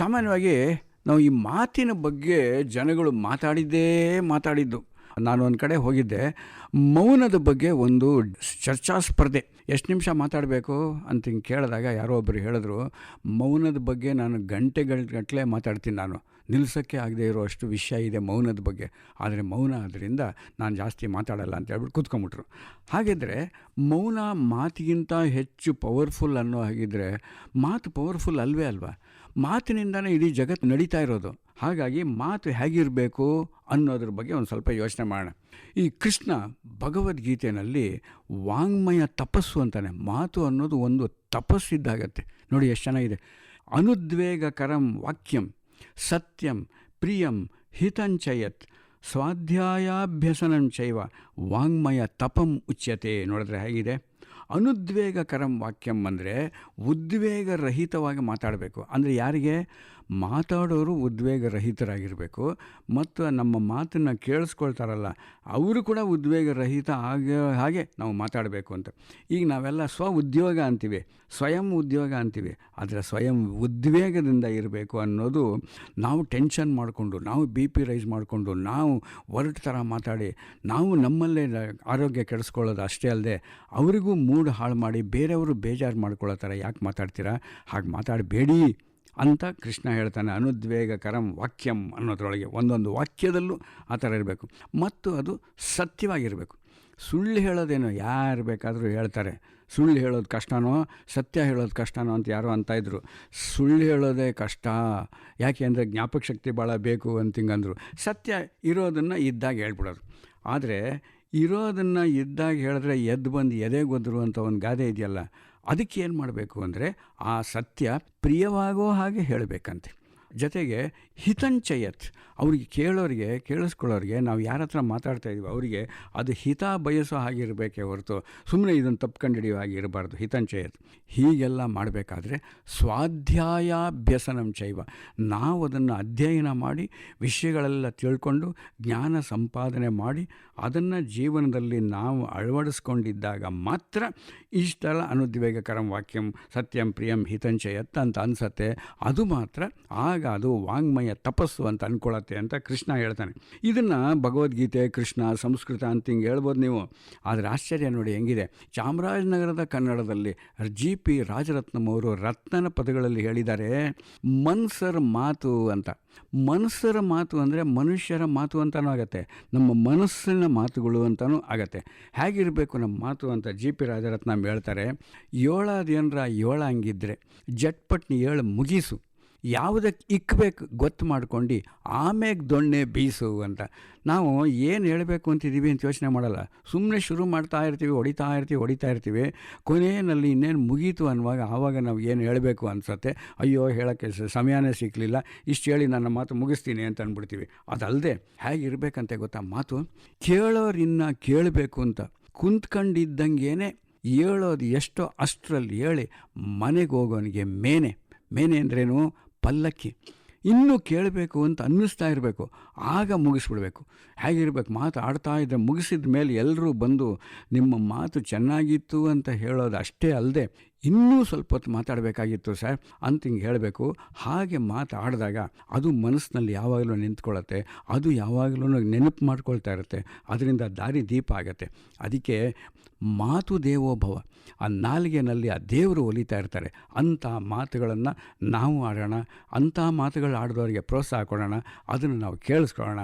ಸಾಮಾನ್ಯವಾಗಿ ನಾವು ಈ ಮಾತಿನ ಬಗ್ಗೆ ಜನಗಳು ಮಾತಾಡಿದ್ದೇ ಮಾತಾಡಿದ್ದು. ನಾನು ಒಂದು ಕಡೆ ಹೋಗಿದ್ದೆ. ಮೌನದ ಬಗ್ಗೆ ಒಂದು ಚರ್ಚಾ ಸ್ಪರ್ಧೆ. ಎಷ್ಟು ನಿಮಿಷ ಮಾತಾಡಬೇಕು ಅಂತ ಹಿಂಗೆ ಕೇಳಿದಾಗ ಯಾರೋ ಒಬ್ಬರು ಹೇಳಿದ್ರು, ಮೌನದ ಬಗ್ಗೆ ನಾನು ಗಂಟೆಗಳ ಗಟ್ಟಲೆ ಮಾತಾಡ್ತೀನಿ ನಾನು. ನಿಲ್ಲಿಸೋಕ್ಕೆ ಆಗದೆ ಇರೋ ಅಷ್ಟು ವಿಷಯ ಇದೆ ಮೌನದ ಬಗ್ಗೆ. ಆದರೆ ಮೌನ ಆದ್ದರಿಂದ ನಾನು ಜಾಸ್ತಿ ಮಾತಾಡಲ್ಲ ಅಂತ ಹೇಳ್ಬಿಟ್ಟು ಕೂತ್ಕೊಂಬಿಟ್ರು ಹಾಗಿದ್ರೆ ಮೌನ ಮಾತಿಗಿಂತ ಹೆಚ್ಚು ಪವರ್ಫುಲ್ ಅನ್ನೋ ಹಾಗಿದ್ರೆ ಮಾತು ಪವರ್ಫುಲ್ ಅಲ್ವೇ ಅಲ್ವಾ? ಮಾತಿನಿಂದನೇ ಇಡೀ ಜಗತ್ತು ನಡೀತಾ ಇರೋದು. ಹಾಗಾಗಿ ಮಾತು ಹೇಗಿರಬೇಕು ಅನ್ನೋದ್ರ ಬಗ್ಗೆ ಒಂದು ಸ್ವಲ್ಪ ಯೋಚನೆ ಮಾಡೋಣ. ಈ ಕೃಷ್ಣ ಭಗವದ್ಗೀತೆಯಲ್ಲಿ ವಾಂಗ್ಮಯ ತಪಸ್ಸು ಅಂತಾನೆ. ಮಾತು ಅನ್ನೋದು ಒಂದು ತಪಸ್ಸಿದ್ದಾಗತ್ತೆ. ನೋಡಿ ಎಷ್ಟು ಚೆನ್ನಾಗಿದೆ. ಅನುದ್ವೇಗಕರಂ ವಾಕ್ಯಂ, ಸತ್ಯಂ, ಪ್ರಿಯಂ, ಹಿತಂಚಯತ್, ಸ್ವಾಧ್ಯಾಯಾಭ್ಯಸನಂ ಚೈವ, ವಾಂಗ್ಮಯ ತಪಂ ಉಚ್ಯತೆ. ನೋಡಿದ್ರೆ ಹೇಗಿದೆ? ಅನುದ್ವೇಗಕರಂ ವಾಕ್ಯಂ ಅಂದರೆ ಉದ್ವೇಗರಹಿತವಾಗಿ ಮಾತಾಡಬೇಕು. ಅಂದರೆ ಯಾರಿಗೆ? ಮಾತಾಡೋರು ಉದ್ವೇಗರಹಿತರಾಗಿರಬೇಕು. ಮತ್ತು ನಮ್ಮ ಮಾತನ್ನು ಕೇಳಿಸ್ಕೊಳ್ತಾರಲ್ಲ, ಅವರು ಕೂಡ ಉದ್ವೇಗರಹಿತ ಆಗೋ ಹಾಗೆ ನಾವು ಮಾತಾಡಬೇಕು ಅಂತ. ಈಗ ನಾವೆಲ್ಲ ಸ್ವ ಉದ್ಯೋಗ ಅಂತೀವಿ, ಸ್ವಯಂ ಉದ್ಯೋಗ ಅಂತೀವಿ. ಆದರೆ ಸ್ವಯಂ ಉದ್ವೇಗದಿಂದ ಇರಬೇಕು ಅನ್ನೋದು ನಾವು ಟೆನ್ಷನ್ ಮಾಡಿಕೊಂಡು, ನಾವು ಬಿ ಪಿ ರೈಸ್ ಮಾಡಿಕೊಂಡು, ನಾವು ಒರಟು ಥರ ಮಾತಾಡಿ, ನಾವು ನಮ್ಮಲ್ಲೇ ಆರೋಗ್ಯ ಕೆಡಿಸ್ಕೊಳ್ಳೋದು ಅಷ್ಟೇ ಅಲ್ಲದೆ ಅವರಿಗೂ ಮೂಡ್ ಹಾಳು ಮಾಡಿ, ಬೇರೆಯವರು ಬೇಜಾರು ಮಾಡ್ಕೊಳ್ಳೋ ಥರ ಯಾಕೆ ಮಾತಾಡ್ತೀರಾ? ಹಾಗೆ ಮಾತಾಡಬೇಡಿ. ಅಂತ ಕೃಷ್ಣ ಹೇಳ್ತಾನೆ, ಅನುದ್ವೇಗಕರಂ ವಾಕ್ಯಂ ಅನ್ನೋದ್ರೊಳಗೆ ಒಂದೊಂದು ವಾಕ್ಯದಲ್ಲೂ ಆ ಥರ ಇರಬೇಕು. ಮತ್ತು ಅದು ಸತ್ಯವಾಗಿರಬೇಕು. ಸುಳ್ಳು ಹೇಳೋದೇನೋ ಯಾರು ಬೇಕಾದರೂ ಹೇಳ್ತಾರೆ. ಸುಳ್ಳು ಹೇಳೋದು ಕಷ್ಟನೋ, ಸತ್ಯ ಹೇಳೋದು ಕಷ್ಟನೋ ಅಂತ ಯಾರೋ ಅಂತ ಇದ್ರು. ಸುಳ್ಳು ಹೇಳೋದೇ ಕಷ್ಟ. ಯಾಕೆ ಅಂದರೆ ಜ್ಞಾಪಕ ಶಕ್ತಿ ಭಾಳ ಬೇಕು ಅಂತ ಹಿಂಗಂದರು. ಸತ್ಯ ಇರೋದನ್ನು ಇದ್ದಾಗ ಹೇಳ್ಬಿಡೋದು. ಆದರೆ ಇರೋದನ್ನು ಇದ್ದಾಗ ಹೇಳಿದ್ರೆ ಎದ್ದು ಬಂದು ಎದೆ ಗೊದ್ರು ಅಂತ ಒಂದು ಗಾದೆ ಇದೆಯಲ್ಲ ಅದಕ್ಕೆ ಏನು ಮಾಡಬೇಕು ಅಂದರೆ ಆ ಸತ್ಯ ಪ್ರಿಯವಾಗೋ ಹಾಗೆ ಹೇಳಬೇಕಂತೆ. ಜೊತೆಗೆ ಹಿತಂಚಯತ್ ಅವರಿಗೆ ಕೇಳೋರಿಗೆ, ಕೇಳಿಸ್ಕೊಳ್ಳೋರಿಗೆ ನಾವು ಯಾರ ಹತ್ರ ಮಾತಾಡ್ತಾ ಇದೀವಿ ಅವರಿಗೆ ಅದು ಹಿತ ಬಯಸೋ ಹಾಗಿರಬೇಕೇ ಹೊರತು ಸುಮ್ಮನೆ ಇದನ್ನು ತಪ್ಕೊಂಡು ಹಾಗೆ ಇರಬಾರ್ದು. ಹಿತಂಚಯತ್ ಹೀಗೆಲ್ಲ ಮಾಡಬೇಕಾದ್ರೆ ಸ್ವಾಧ್ಯಾಯಾಭ್ಯಸನಂ ಚೈವ. ನಾವು ಅದನ್ನು ಅಧ್ಯಯನ ಮಾಡಿ, ವಿಷಯಗಳೆಲ್ಲ ತಿಳ್ಕೊಂಡು, ಜ್ಞಾನ ಸಂಪಾದನೆ ಮಾಡಿ, ಅದನ್ನು ಜೀವನದಲ್ಲಿ ನಾವು ಅಳವಡಿಸ್ಕೊಂಡಿದ್ದಾಗ ಮಾತ್ರ ಇಷ್ಟೆಲ್ಲ ಅನುದ್ವೇಗಕರಂ ವಾಕ್ಯಂ ಸತ್ಯಂ ಪ್ರಿಯಂ ಹಿತಂಚಯತ್ ಅಂತ ಅನಿಸತ್ತೆ. ಅದು ಮಾತ್ರ ಆಗ ಅದು ವಾಂಗ್ಮಯ ತಪಸ್ಸು ಅಂತ ಅಂದ್ಕೊಳತ್ತೆ ಅಂತ ಕೃಷ್ಣ ಹೇಳ್ತಾನೆ. ಇದನ್ನು ಭಗವದ್ಗೀತೆ, ಕೃಷ್ಣ, ಸಂಸ್ಕೃತ ಅಂತ ಹಿಂಗೆ ಹೇಳ್ಬೋದು ನೀವು. ಆದರೆ ಆಶ್ಚರ್ಯ ನೋಡಿ ಹೆಂಗಿದೆ. ಚಾಮರಾಜನಗರದ ಕನ್ನಡದಲ್ಲಿ ಜಿ ಪಿ ರಾಜರತ್ನಂ ಅವರು ರತ್ನನ ಪದಗಳಲ್ಲಿ ಹೇಳಿದ್ದಾರೆ. ಮನ್ಸರ್ ಮಾತು ಅಂತ. ಮನಸ್ಸರ ಮಾತು ಅಂದರೆ ಮನುಷ್ಯರ ಮಾತು ಅಂತಲೂ ಆಗತ್ತೆ. ನಮ್ಮ ಮನಸ್ಸಿನ ಮಾತುಗಳು ಅಂತಲೂ ಆಗತ್ತೆ. ಹೇಗಿರಬೇಕು ನಮ್ಮ ಮಾತು ಅಂತ ಜಿ ಪಿ ರಾಜರತ್ನಂ ಹೇಳ್ತಾರೆ. ಏಳಾದೇನರ ಏಳ ಹಂಗಿದ್ರೆ ಜಟ್ಪಟ್ನಿ ಏಳು ಮುಗೀಸು. ಯಾವುದಕ್ಕೆ ಇಕ್ಕಬೇಕು ಗೊತ್ತು ಮಾಡ್ಕೊಂಡು ಆಮೇಲೆ ದೊಣ್ಣೆ ಬೀಸು ಅಂತ. ನಾವು ಏನು ಹೇಳಬೇಕು ಅಂತಿದ್ದೀವಿ ಅಂತ ಯೋಚನೆ ಮಾಡಲ್ಲ. ಸುಮ್ಮನೆ ಶುರು ಮಾಡ್ತಾ ಇರ್ತೀವಿ, ಹೊಡಿತಾ ಇರ್ತೀವಿ ಹೊಡಿತಾ ಇರ್ತೀವಿ. ಕೊನೆಯಲ್ಲಿ ಇನ್ನೇನು ಮುಗೀತು ಅನ್ನುವಾಗ ಆವಾಗ ನಾವು ಏನು ಹೇಳಬೇಕು ಅನಿಸುತ್ತೆ. ಅಯ್ಯೋ, ಹೇಳೋಕ್ಕೆ ಸಮಯನೇ ಸಿಕ್ಕಲಿಲ್ಲ ಇಷ್ಟು ಹೇಳಿ ನನ್ನ ಮಾತು ಮುಗಿಸ್ತೀನಿ ಅಂತ ಅಂದ್ಬಿಡ್ತೀವಿ ಅದಲ್ಲದೆ ಹೇಗಿರ್ಬೇಕಂತೆ ಗೊತ್ತಾ ಮಾತು? ಕೇಳೋರಿನ್ನ ಕೇಳಬೇಕು ಅಂತ. ಕುಂತ್ಕೊಂಡಿದ್ದಂಗೆ ಹೇಳೋದು ಎಷ್ಟೋ ಅಷ್ಟರಲ್ಲಿ ಹೇಳಿ ಮನೆಗೆ ಹೋಗೋನಿಗೆ ಮೇನೆ. ಮೇನೆ ಅಂದ್ರೇನು? ಪಲ್ಲಕ್ಕಿ. ಇನ್ನೂ ಕೇಳಬೇಕು ಅಂತ ಅನ್ನಿಸ್ತಾ ಇರಬೇಕು. ಆಗ ಮುಗಿಸ್ಬಿಡ್ಬೇಕು. ಹೇಗಿರ್ಬೇಕು? ಮಾತು ಆಡ್ತಾ ಇದ್ದರೆ ಮುಗಿಸಿದ ಮೇಲೆ ಎಲ್ಲರೂ ಬಂದು ನಿಮ್ಮ ಮಾತು ಚೆನ್ನಾಗಿತ್ತು ಅಂತ ಹೇಳೋದು ಅಷ್ಟೇ ಅಲ್ಲದೆ ಇನ್ನೂ ಸ್ವಲ್ಪ ಹೊತ್ತು ಮಾತಾಡಬೇಕಾಗಿತ್ತು ಸರ್. ಅಂತ ಹಿಂಗೆ ಹೇಳಬೇಕು. ಹಾಗೆ ಮಾತಾಡಿದಾಗ ಅದು ಮನಸ್ಸಿನಲ್ಲಿ ಯಾವಾಗಲೂ ನಿಂತ್ಕೊಳ್ಳುತ್ತೆ. ಅದು ಯಾವಾಗಲೂ ನೆನಪು ಮಾಡ್ಕೊಳ್ತಾ ಇರುತ್ತೆ. ಅದರಿಂದ ದಾರಿ ದೀಪ ಆಗುತ್ತೆ. ಅದಕ್ಕೆ ಮಾತು ದೇವೋಭವ ಆ ನಾಲಿಗೆನಲ್ಲಿ ಆ ದೇವರು ಒಲಿತಾ ಇರ್ತಾರೆ. ಅಂಥ ಮಾತುಗಳನ್ನು ನಾವು ಆಡೋಣ. ಅಂಥ ಮಾತುಗಳು ಆಡಿದವರಿಗೆ ಪ್ರೋತ್ಸಾಹ ಕೊಡೋಣ. ಅದನ್ನು ನಾವು ಕೇಳಿಸ್ಕೊಳ್ಳೋಣ.